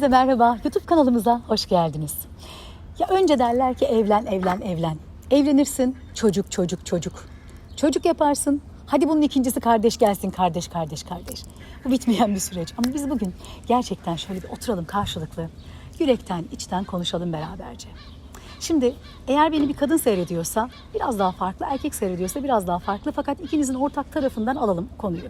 Herkese merhaba. YouTube kanalımıza hoş geldiniz. Ya önce derler ki evlen, evlen, evlen. Evlenirsin, çocuk, çocuk, çocuk. Çocuk yaparsın. Hadi bunun ikincisi kardeş gelsin, kardeş, kardeş, kardeş. Bu bitmeyen bir süreç. Ama biz bugün gerçekten şöyle bir oturalım karşılıklı. Yürekten, içten konuşalım beraberce. Şimdi eğer beni bir kadın seyrediyorsa biraz daha farklı, erkek seyrediyorsa biraz daha farklı. Fakat ikinizin ortak tarafından alalım konuyu.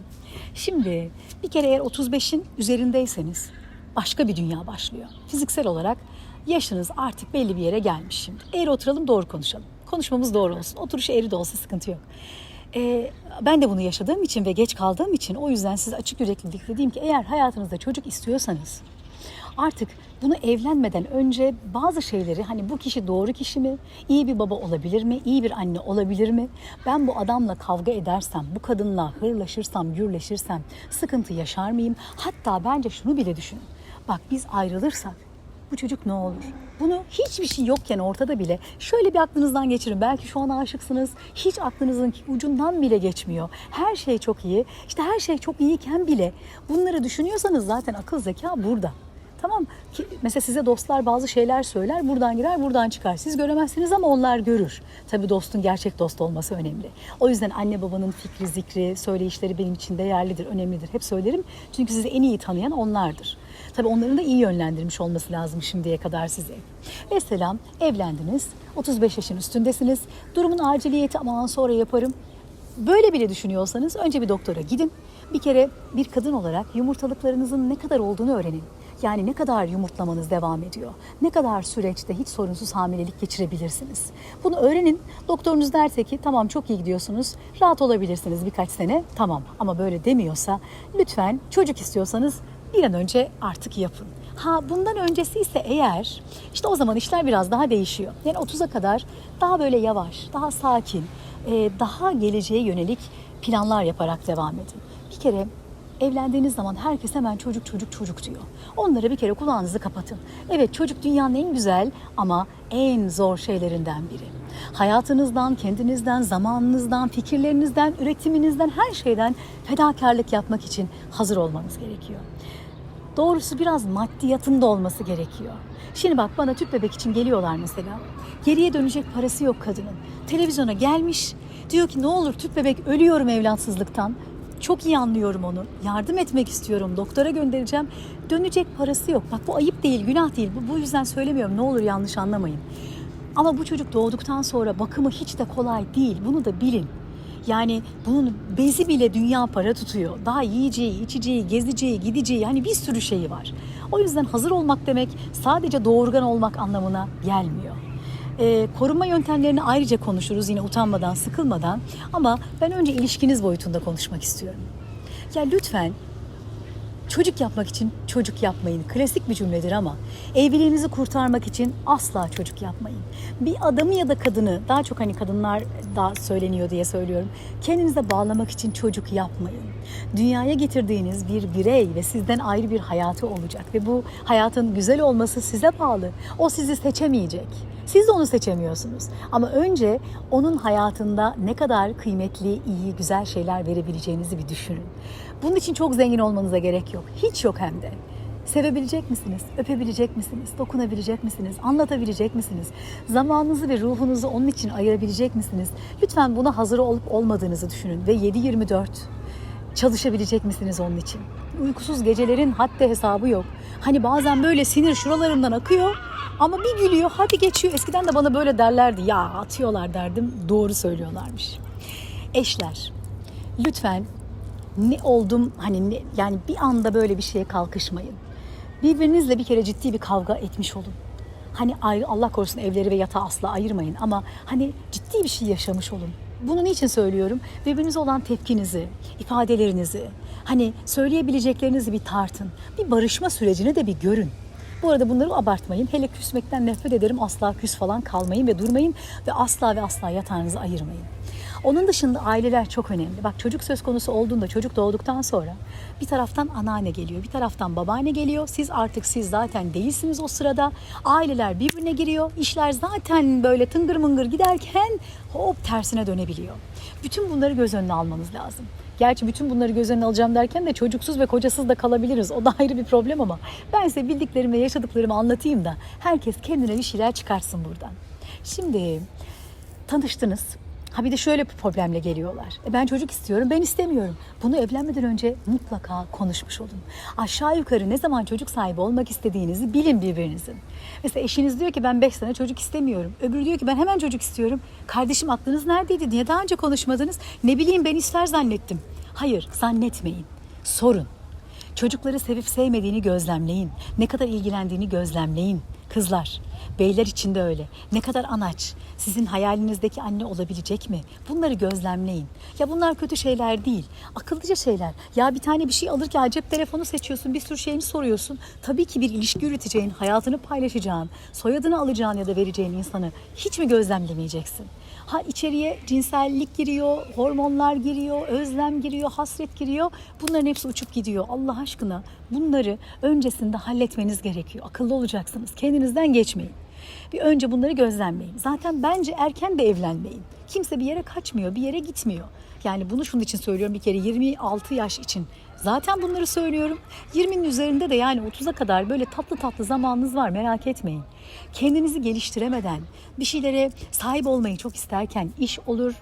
Şimdi bir kere eğer 35'in üzerindeyseniz başka bir dünya başlıyor. Fiziksel olarak yaşınız artık belli bir yere gelmiş şimdi. Eğri oturalım doğru konuşalım. Konuşmamız doğru olsun. Oturuş eğri de olsa sıkıntı yok. Ee, ben de bunu yaşadığım için ve geç kaldığım için o yüzden size açık yüreklilikle diyeyim ki eğer hayatınızda çocuk istiyorsanız artık bunu evlenmeden önce bazı şeyleri hani bu kişi doğru kişi mi? İyi bir baba olabilir mi? İyi bir anne olabilir mi? Ben bu adamla kavga edersem, bu kadınla hırlaşırsam, gürleşirsem sıkıntı yaşar mıyım? Hatta bence şunu bile düşünün. Bak biz ayrılırsak bu çocuk ne olur? Bunu hiçbir şey yokken ortada bile şöyle bir aklınızdan geçirin. Belki şu an aşıksınız. Hiç aklınızın ucundan bile geçmiyor. Her şey çok iyi. İşte her şey çok iyiyken bile bunları düşünüyorsanız zaten akıl zeka burada. Tamam ki mesela size dostlar bazı şeyler söyler buradan girer buradan çıkar. Siz göremezsiniz ama onlar görür. Tabii dostun gerçek dost olması önemli. O yüzden anne babanın fikri, zikri, söyleyişleri benim için değerlidir, önemlidir. Hep söylerim. Çünkü sizi en iyi tanıyan onlardır. Tabii onların da iyi yönlendirmiş olması lazım şimdiye kadar sizi. Mesela evlendiniz, 35 yaşın üstündesiniz. Durumun aciliyeti aman sonra yaparım. Böyle bile düşünüyorsanız önce bir doktora gidin. Bir kere bir kadın olarak yumurtalıklarınızın ne kadar olduğunu öğrenin. Yani ne kadar yumurtlamanız devam ediyor? Ne kadar süreçte hiç sorunsuz hamilelik geçirebilirsiniz? Bunu öğrenin. Doktorunuz derse ki tamam çok iyi gidiyorsunuz. Rahat olabilirsiniz birkaç sene. Tamam ama böyle demiyorsa lütfen çocuk istiyorsanız bir an önce artık yapın. Ha bundan öncesi ise eğer işte o zaman işler biraz daha değişiyor. Yani 30'a kadar daha böyle yavaş, daha sakin, e, daha geleceğe yönelik planlar yaparak devam edin. Bir kere evlendiğiniz zaman herkes hemen çocuk çocuk çocuk diyor. Onlara bir kere kulağınızı kapatın. Evet çocuk dünyanın en güzel ama en zor şeylerinden biri. Hayatınızdan, kendinizden, zamanınızdan, fikirlerinizden, üretiminizden, her şeyden fedakarlık yapmak için hazır olmanız gerekiyor. Doğrusu biraz maddiyatın da olması gerekiyor. Şimdi bak bana tüp bebek için geliyorlar mesela. Geriye dönecek parası yok kadının. Televizyona gelmiş. Diyor ki ne olur tüp bebek ölüyorum evlatsızlıktan. Çok iyi anlıyorum onu. Yardım etmek istiyorum. Doktora göndereceğim. Dönecek parası yok. Bak bu ayıp değil, günah değil. Bu, bu yüzden söylemiyorum. Ne olur yanlış anlamayın. Ama bu çocuk doğduktan sonra bakımı hiç de kolay değil. Bunu da bilin. Yani bunun bezi bile dünya para tutuyor. Daha yiyeceği, içeceği, gezeceği, gideceği yani bir sürü şeyi var. O yüzden hazır olmak demek sadece doğurgan olmak anlamına gelmiyor. Ee, koruma yöntemlerini ayrıca konuşuruz yine utanmadan, sıkılmadan. Ama ben önce ilişkiniz boyutunda konuşmak istiyorum. Ya lütfen Çocuk yapmak için çocuk yapmayın. Klasik bir cümledir ama evliliğinizi kurtarmak için asla çocuk yapmayın. Bir adamı ya da kadını, daha çok hani kadınlar da söyleniyor diye söylüyorum. Kendinize bağlamak için çocuk yapmayın. Dünyaya getirdiğiniz bir birey ve sizden ayrı bir hayatı olacak ve bu hayatın güzel olması size bağlı. O sizi seçemeyecek. Siz de onu seçemiyorsunuz. Ama önce onun hayatında ne kadar kıymetli, iyi, güzel şeyler verebileceğinizi bir düşünün. Bunun için çok zengin olmanıza gerek yok. Hiç yok hem de. Sevebilecek misiniz? Öpebilecek misiniz? Dokunabilecek misiniz? Anlatabilecek misiniz? Zamanınızı ve ruhunuzu onun için ayırabilecek misiniz? Lütfen buna hazır olup olmadığınızı düşünün ve 7-24 çalışabilecek misiniz onun için? Uykusuz gecelerin haddi hesabı yok. Hani bazen böyle sinir şuralarından akıyor ama bir gülüyor hadi geçiyor. Eskiden de bana böyle derlerdi ya atıyorlar derdim doğru söylüyorlarmış. Eşler lütfen ne oldum hani ne, yani bir anda böyle bir şeye kalkışmayın. Birbirinizle bir kere ciddi bir kavga etmiş olun. Hani ayrı Allah korusun evleri ve yatağı asla ayırmayın ama hani ciddi bir şey yaşamış olun. Bunu niçin söylüyorum? Birbirinize olan tepkinizi, ifadelerinizi, hani söyleyebileceklerinizi bir tartın. Bir barışma sürecini de bir görün. Bu arada bunları abartmayın. Hele küsmekten nefret ederim. Asla küs falan kalmayın ve durmayın ve asla ve asla yatağınızı ayırmayın. Onun dışında aileler çok önemli. Bak çocuk söz konusu olduğunda çocuk doğduktan sonra bir taraftan anneanne geliyor, bir taraftan babaanne geliyor. Siz artık siz zaten değilsiniz o sırada. Aileler birbirine giriyor. İşler zaten böyle tıngır mıngır giderken hop tersine dönebiliyor. Bütün bunları göz önüne almanız lazım. Gerçi bütün bunları göz önüne alacağım derken de çocuksuz ve kocasız da kalabiliriz. O da ayrı bir problem ama ben size bildiklerimi ve yaşadıklarımı anlatayım da herkes kendine bir şeyler çıkarsın buradan. Şimdi tanıştınız. Ha bir de şöyle bir problemle geliyorlar. E ben çocuk istiyorum, ben istemiyorum. Bunu evlenmeden önce mutlaka konuşmuş olun. Aşağı yukarı ne zaman çocuk sahibi olmak istediğinizi bilin birbirinizin. Mesela eşiniz diyor ki ben 5 sene çocuk istemiyorum. Öbürü diyor ki ben hemen çocuk istiyorum. Kardeşim aklınız neredeydi? Niye daha önce konuşmadınız? Ne bileyim ben ister zannettim. Hayır, zannetmeyin. Sorun. Çocukları sevip sevmediğini gözlemleyin. Ne kadar ilgilendiğini gözlemleyin. Kızlar, beyler için de öyle. Ne kadar anaç, sizin hayalinizdeki anne olabilecek mi? Bunları gözlemleyin. Ya bunlar kötü şeyler değil. Akıllıca şeyler. Ya bir tane bir şey alırken cep telefonu seçiyorsun, bir sürü şeyini soruyorsun. Tabii ki bir ilişki yürüteceğin, hayatını paylaşacağın, soyadını alacağın ya da vereceğin insanı hiç mi gözlemlemeyeceksin? Ha içeriye cinsellik giriyor, hormonlar giriyor, özlem giriyor, hasret giriyor. Bunların hepsi uçup gidiyor. Allah aşkına bunları öncesinde halletmeniz gerekiyor. Akıllı olacaksınız. Kendinizden geçmeyin. Bir önce bunları gözlemleyin. Zaten bence erken de evlenmeyin. Kimse bir yere kaçmıyor, bir yere gitmiyor. Yani bunu şunun için söylüyorum bir kere 26 yaş için. Zaten bunları söylüyorum. 20'nin üzerinde de yani 30'a kadar böyle tatlı tatlı zamanınız var merak etmeyin. Kendinizi geliştiremeden bir şeylere sahip olmayı çok isterken iş olur,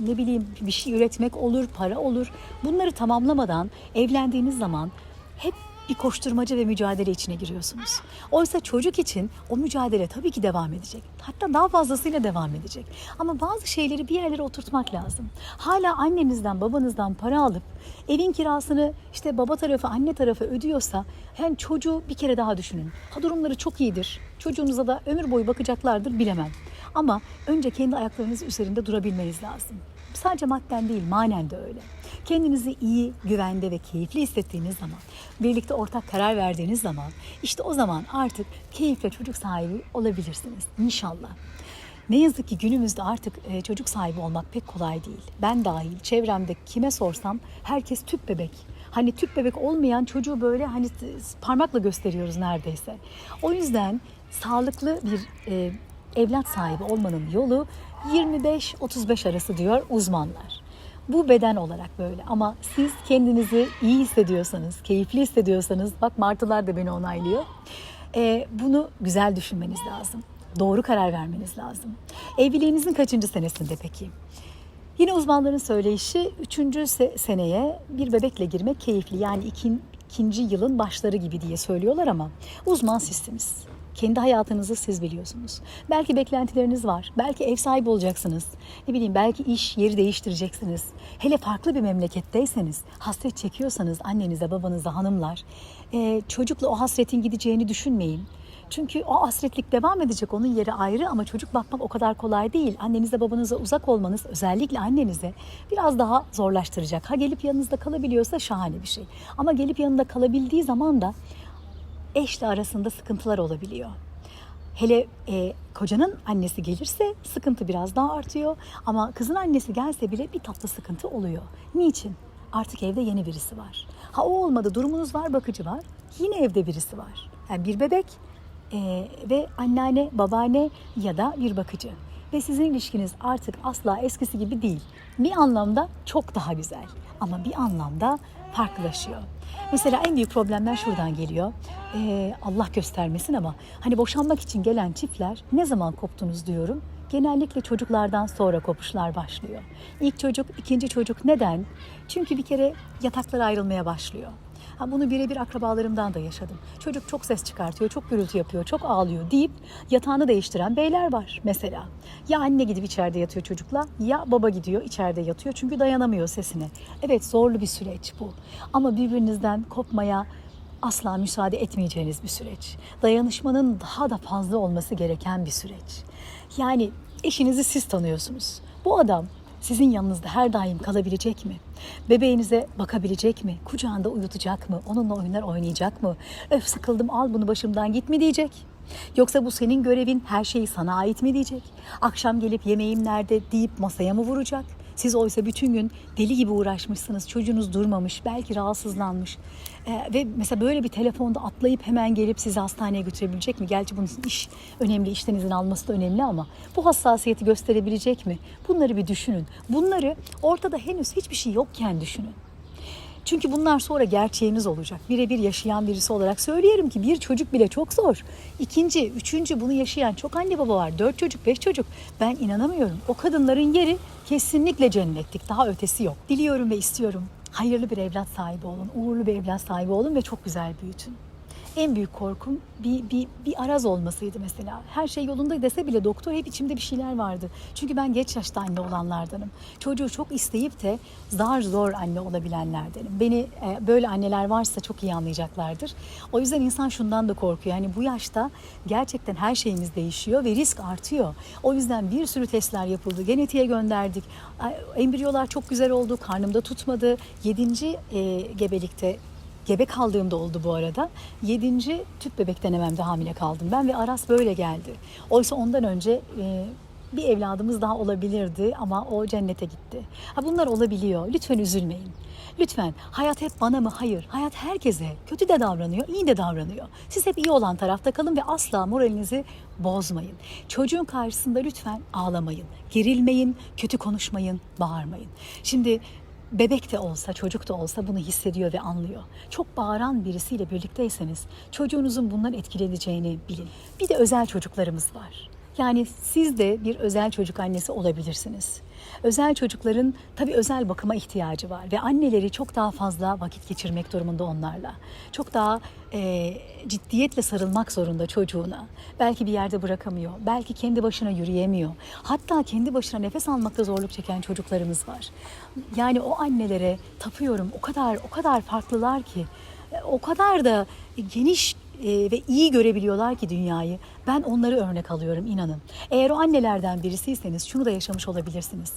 ne bileyim bir şey üretmek olur, para olur. Bunları tamamlamadan evlendiğiniz zaman hep bir koşturmaca ve mücadele içine giriyorsunuz. Oysa çocuk için o mücadele tabii ki devam edecek. Hatta daha fazlasıyla devam edecek. Ama bazı şeyleri bir yerlere oturtmak lazım. Hala annenizden, babanızdan para alıp evin kirasını işte baba tarafı, anne tarafı ödüyorsa yani çocuğu bir kere daha düşünün. Ha durumları çok iyidir. Çocuğunuza da ömür boyu bakacaklardır bilemem. Ama önce kendi ayaklarınız üzerinde durabilmeniz lazım. Sadece madden değil, manen de öyle. Kendinizi iyi, güvende ve keyifli hissettiğiniz zaman, birlikte ortak karar verdiğiniz zaman, işte o zaman artık keyifle çocuk sahibi olabilirsiniz. İnşallah. Ne yazık ki günümüzde artık e, çocuk sahibi olmak pek kolay değil. Ben dahil çevremde kime sorsam herkes tüp bebek. Hani tüp bebek olmayan çocuğu böyle hani parmakla gösteriyoruz neredeyse. O yüzden sağlıklı bir e, evlat sahibi olmanın yolu 25-35 arası diyor uzmanlar. Bu beden olarak böyle ama siz kendinizi iyi hissediyorsanız, keyifli hissediyorsanız, bak martılar da beni onaylıyor. Ee, bunu güzel düşünmeniz lazım. Doğru karar vermeniz lazım. Evliliğinizin kaçıncı senesinde peki? Yine uzmanların söyleyişi 3. Se- seneye bir bebekle girmek keyifli. Yani ikin, ikinci yılın başları gibi diye söylüyorlar ama uzman sizsiniz. Kendi hayatınızı siz biliyorsunuz. Belki beklentileriniz var. Belki ev sahibi olacaksınız. Ne bileyim belki iş yeri değiştireceksiniz. Hele farklı bir memleketteyseniz, hasret çekiyorsanız annenize, babanıza, hanımlar, e, çocukla o hasretin gideceğini düşünmeyin. Çünkü o hasretlik devam edecek onun yeri ayrı ama çocuk bakmak o kadar kolay değil. Annenize babanıza uzak olmanız özellikle annenize biraz daha zorlaştıracak. Ha gelip yanınızda kalabiliyorsa şahane bir şey. Ama gelip yanında kalabildiği zaman da eşle arasında sıkıntılar olabiliyor. Hele e, kocanın annesi gelirse sıkıntı biraz daha artıyor ama kızın annesi gelse bile bir tatlı sıkıntı oluyor. Niçin? Artık evde yeni birisi var. Ha o olmadı durumunuz var bakıcı var yine evde birisi var. Yani bir bebek e, ve anneanne babaanne ya da bir bakıcı. Ve sizin ilişkiniz artık asla eskisi gibi değil. Bir anlamda çok daha güzel ama bir anlamda farklılaşıyor. Mesela en büyük problemler şuradan geliyor. Ee, Allah göstermesin ama hani boşanmak için gelen çiftler ne zaman koptunuz diyorum. Genellikle çocuklardan sonra kopuşlar başlıyor. İlk çocuk, ikinci çocuk neden? Çünkü bir kere yataklar ayrılmaya başlıyor. Ha, bunu birebir akrabalarımdan da yaşadım. Çocuk çok ses çıkartıyor, çok gürültü yapıyor, çok ağlıyor deyip yatağını değiştiren beyler var mesela. Ya anne gidip içeride yatıyor çocukla ya baba gidiyor içeride yatıyor çünkü dayanamıyor sesine. Evet zorlu bir süreç bu ama birbirinizden kopmaya asla müsaade etmeyeceğiniz bir süreç. Dayanışmanın daha da fazla olması gereken bir süreç. Yani eşinizi siz tanıyorsunuz. Bu adam sizin yanınızda her daim kalabilecek mi? Bebeğinize bakabilecek mi? Kucağında uyutacak mı? Onunla oyunlar oynayacak mı? Öf sıkıldım al bunu başımdan git mi diyecek? Yoksa bu senin görevin her şey sana ait mi diyecek? Akşam gelip yemeğim nerede deyip masaya mı vuracak? Siz oysa bütün gün deli gibi uğraşmışsınız. Çocuğunuz durmamış, belki rahatsızlanmış. Ee, ve mesela böyle bir telefonda atlayıp hemen gelip sizi hastaneye götürebilecek mi? Gerçi bunun iş önemli, işten izin alması da önemli ama bu hassasiyeti gösterebilecek mi? Bunları bir düşünün. Bunları ortada henüz hiçbir şey yokken düşünün. Çünkü bunlar sonra gerçeğiniz olacak. Birebir yaşayan birisi olarak söyleyelim ki bir çocuk bile çok zor. İkinci, üçüncü bunu yaşayan çok anne baba var. Dört çocuk, beş çocuk. Ben inanamıyorum. O kadınların yeri kesinlikle cennetlik. Daha ötesi yok. Diliyorum ve istiyorum. Hayırlı bir evlat sahibi olun. Uğurlu bir evlat sahibi olun ve çok güzel büyütün. En büyük korkum bir, bir, bir araz olmasıydı mesela. Her şey yolunda dese bile doktor hep içimde bir şeyler vardı. Çünkü ben geç yaşta anne olanlardanım. Çocuğu çok isteyip de zar zor anne olabilenlerdenim. Beni e, böyle anneler varsa çok iyi anlayacaklardır. O yüzden insan şundan da korkuyor. Yani bu yaşta gerçekten her şeyimiz değişiyor ve risk artıyor. O yüzden bir sürü testler yapıldı. Genetiğe gönderdik. Embriyolar çok güzel oldu. Karnımda tutmadı. Yedinci e, gebelikte Gebe kaldığımda oldu bu arada. Yedinci tüp bebek denememde hamile kaldım ben ve Aras böyle geldi. Oysa ondan önce e, bir evladımız daha olabilirdi ama o cennete gitti. Ha bunlar olabiliyor. Lütfen üzülmeyin. Lütfen hayat hep bana mı? Hayır. Hayat herkese kötü de davranıyor, iyi de davranıyor. Siz hep iyi olan tarafta kalın ve asla moralinizi bozmayın. Çocuğun karşısında lütfen ağlamayın, gerilmeyin, kötü konuşmayın, bağırmayın. Şimdi bebek de olsa, çocuk da olsa bunu hissediyor ve anlıyor. Çok bağıran birisiyle birlikteyseniz çocuğunuzun bundan etkileneceğini bilin. Bir de özel çocuklarımız var. Yani siz de bir özel çocuk annesi olabilirsiniz. Özel çocukların tabii özel bakıma ihtiyacı var ve anneleri çok daha fazla vakit geçirmek durumunda onlarla. Çok daha e, ciddiyetle sarılmak zorunda çocuğuna. Belki bir yerde bırakamıyor, belki kendi başına yürüyemiyor. Hatta kendi başına nefes almakta zorluk çeken çocuklarımız var. Yani o annelere tapıyorum. O kadar o kadar farklılar ki, e, o kadar da geniş e, ve iyi görebiliyorlar ki dünyayı. Ben onları örnek alıyorum inanın. Eğer o annelerden birisiyseniz şunu da yaşamış olabilirsiniz.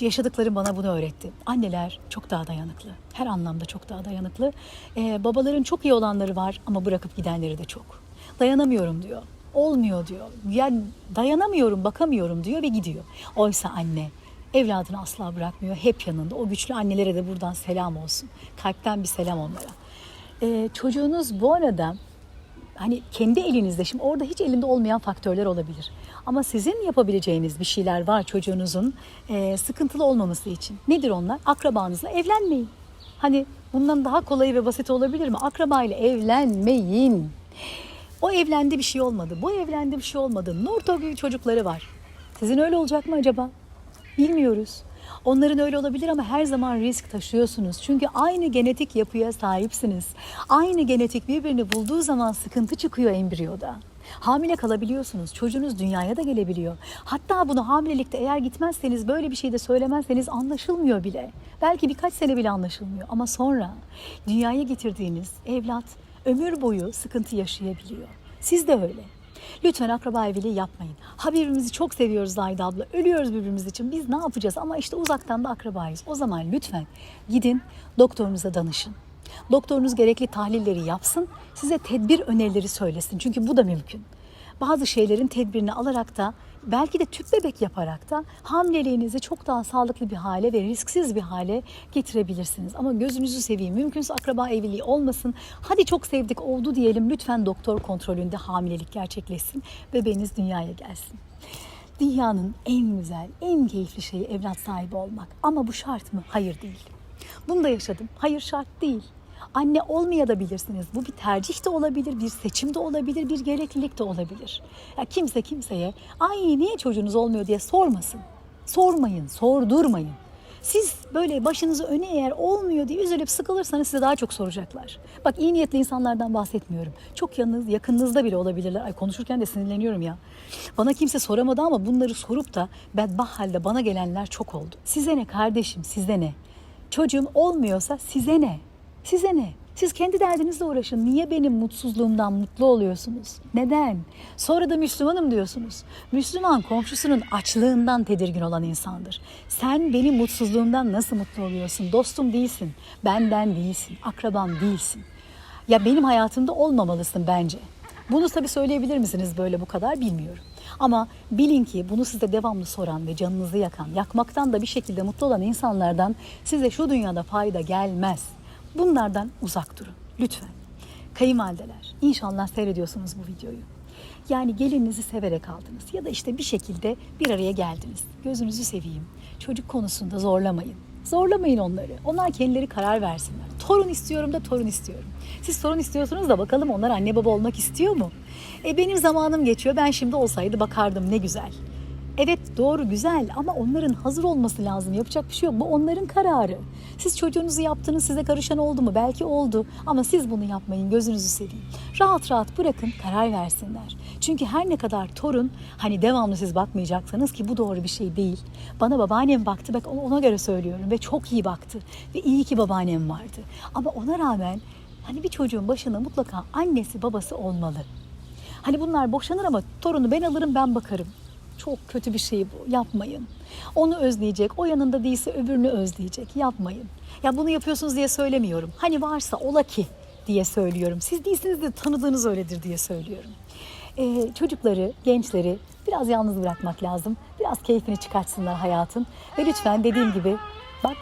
Yaşadıklarım bana bunu öğretti. Anneler çok daha dayanıklı. Her anlamda çok daha dayanıklı. Ee, babaların çok iyi olanları var ama bırakıp gidenleri de çok. Dayanamıyorum diyor. Olmuyor diyor. Yani dayanamıyorum, bakamıyorum diyor ve gidiyor. Oysa anne evladını asla bırakmıyor. Hep yanında. O güçlü annelere de buradan selam olsun. Kalpten bir selam onlara. Ee, çocuğunuz bu arada hani kendi elinizde şimdi orada hiç elinde olmayan faktörler olabilir. Ama sizin yapabileceğiniz bir şeyler var çocuğunuzun e, sıkıntılı olmaması için. Nedir onlar? Akrabanızla evlenmeyin. Hani bundan daha kolay ve basit olabilir mi? Akrabayla evlenmeyin. O evlendi bir şey olmadı. Bu evlendi bir şey olmadı. Gibi çocukları var. Sizin öyle olacak mı acaba? Bilmiyoruz. Onların öyle olabilir ama her zaman risk taşıyorsunuz. Çünkü aynı genetik yapıya sahipsiniz. Aynı genetik birbirini bulduğu zaman sıkıntı çıkıyor embriyoda. Hamile kalabiliyorsunuz. Çocuğunuz dünyaya da gelebiliyor. Hatta bunu hamilelikte eğer gitmezseniz böyle bir şey de söylemezseniz anlaşılmıyor bile. Belki birkaç sene bile anlaşılmıyor. Ama sonra dünyaya getirdiğiniz evlat ömür boyu sıkıntı yaşayabiliyor. Siz de öyle. Lütfen akraba evliliği yapmayın. Ha birbirimizi çok seviyoruz Zahide abla. Ölüyoruz birbirimiz için. Biz ne yapacağız? Ama işte uzaktan da akrabayız. O zaman lütfen gidin doktorunuza danışın. Doktorunuz gerekli tahlilleri yapsın. Size tedbir önerileri söylesin. Çünkü bu da mümkün. Bazı şeylerin tedbirini alarak da belki de tüp bebek yaparak da hamileliğinizi çok daha sağlıklı bir hale ve risksiz bir hale getirebilirsiniz. Ama gözünüzü seveyim. Mümkünse akraba evliliği olmasın. Hadi çok sevdik oldu diyelim. Lütfen doktor kontrolünde hamilelik gerçekleşsin. Bebeğiniz dünyaya gelsin. Dünyanın en güzel, en keyifli şeyi evlat sahibi olmak. Ama bu şart mı? Hayır değil. Bunu da yaşadım. Hayır şart değil. Anne olmayabilirsiniz. Bu bir tercih de olabilir, bir seçim de olabilir, bir gereklilik de olabilir. Ya kimse kimseye ay niye çocuğunuz olmuyor diye sormasın. Sormayın, sordurmayın. Siz böyle başınızı öne eğer olmuyor diye üzülüp sıkılırsanız size daha çok soracaklar. Bak iyi niyetli insanlardan bahsetmiyorum. Çok yanınız, yakınınızda bile olabilirler. Ay konuşurken de sinirleniyorum ya. Bana kimse soramadı ama bunları sorup da bedbaht halde bana gelenler çok oldu. Size ne kardeşim, size ne? Çocuğum olmuyorsa size ne? Size ne? Siz kendi derdinizle uğraşın. Niye benim mutsuzluğumdan mutlu oluyorsunuz? Neden? Sonra da Müslümanım diyorsunuz. Müslüman komşusunun açlığından tedirgin olan insandır. Sen benim mutsuzluğumdan nasıl mutlu oluyorsun? Dostum değilsin, benden değilsin, akrabam değilsin. Ya benim hayatımda olmamalısın bence. Bunu tabii söyleyebilir misiniz böyle bu kadar bilmiyorum. Ama bilin ki bunu size devamlı soran ve canınızı yakan, yakmaktan da bir şekilde mutlu olan insanlardan size şu dünyada fayda gelmez. Bunlardan uzak durun lütfen. Kayınvalideler inşallah seyrediyorsunuz bu videoyu. Yani gelininizi severek aldınız ya da işte bir şekilde bir araya geldiniz. Gözünüzü seveyim. Çocuk konusunda zorlamayın. Zorlamayın onları. Onlar kendileri karar versinler. Torun istiyorum da torun istiyorum. Siz torun istiyorsunuz da bakalım onlar anne baba olmak istiyor mu? E benim zamanım geçiyor. Ben şimdi olsaydı bakardım ne güzel. Evet doğru güzel ama onların hazır olması lazım. Yapacak bir şey yok. Bu onların kararı. Siz çocuğunuzu yaptınız size karışan oldu mu? Belki oldu ama siz bunu yapmayın gözünüzü seveyim. Rahat rahat bırakın karar versinler. Çünkü her ne kadar torun hani devamlı siz bakmayacaksanız ki bu doğru bir şey değil. Bana babaannem baktı bak ona göre söylüyorum ve çok iyi baktı. Ve iyi ki babaannem vardı. Ama ona rağmen hani bir çocuğun başında mutlaka annesi babası olmalı. Hani bunlar boşanır ama torunu ben alırım ben bakarım. Çok kötü bir şey bu. Yapmayın. Onu özleyecek. O yanında değilse öbürünü özleyecek. Yapmayın. Ya bunu yapıyorsunuz diye söylemiyorum. Hani varsa ola ki diye söylüyorum. Siz değilsiniz de tanıdığınız öyledir diye söylüyorum. Ee, çocukları, gençleri biraz yalnız bırakmak lazım. Biraz keyfini çıkartsınlar hayatın. Ve lütfen dediğim gibi bak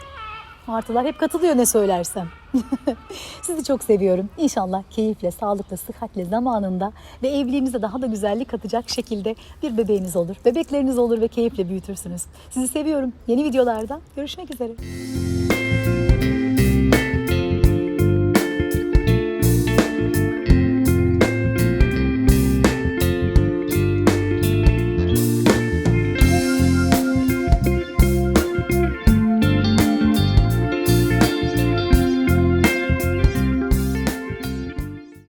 Martılar hep katılıyor ne söylersem. Sizi çok seviyorum. İnşallah keyifle, sağlıkla, sıhhatle, zamanında ve evliliğimize daha da güzellik katacak şekilde bir bebeğiniz olur. Bebekleriniz olur ve keyifle büyütürsünüz. Sizi seviyorum. Yeni videolarda görüşmek üzere.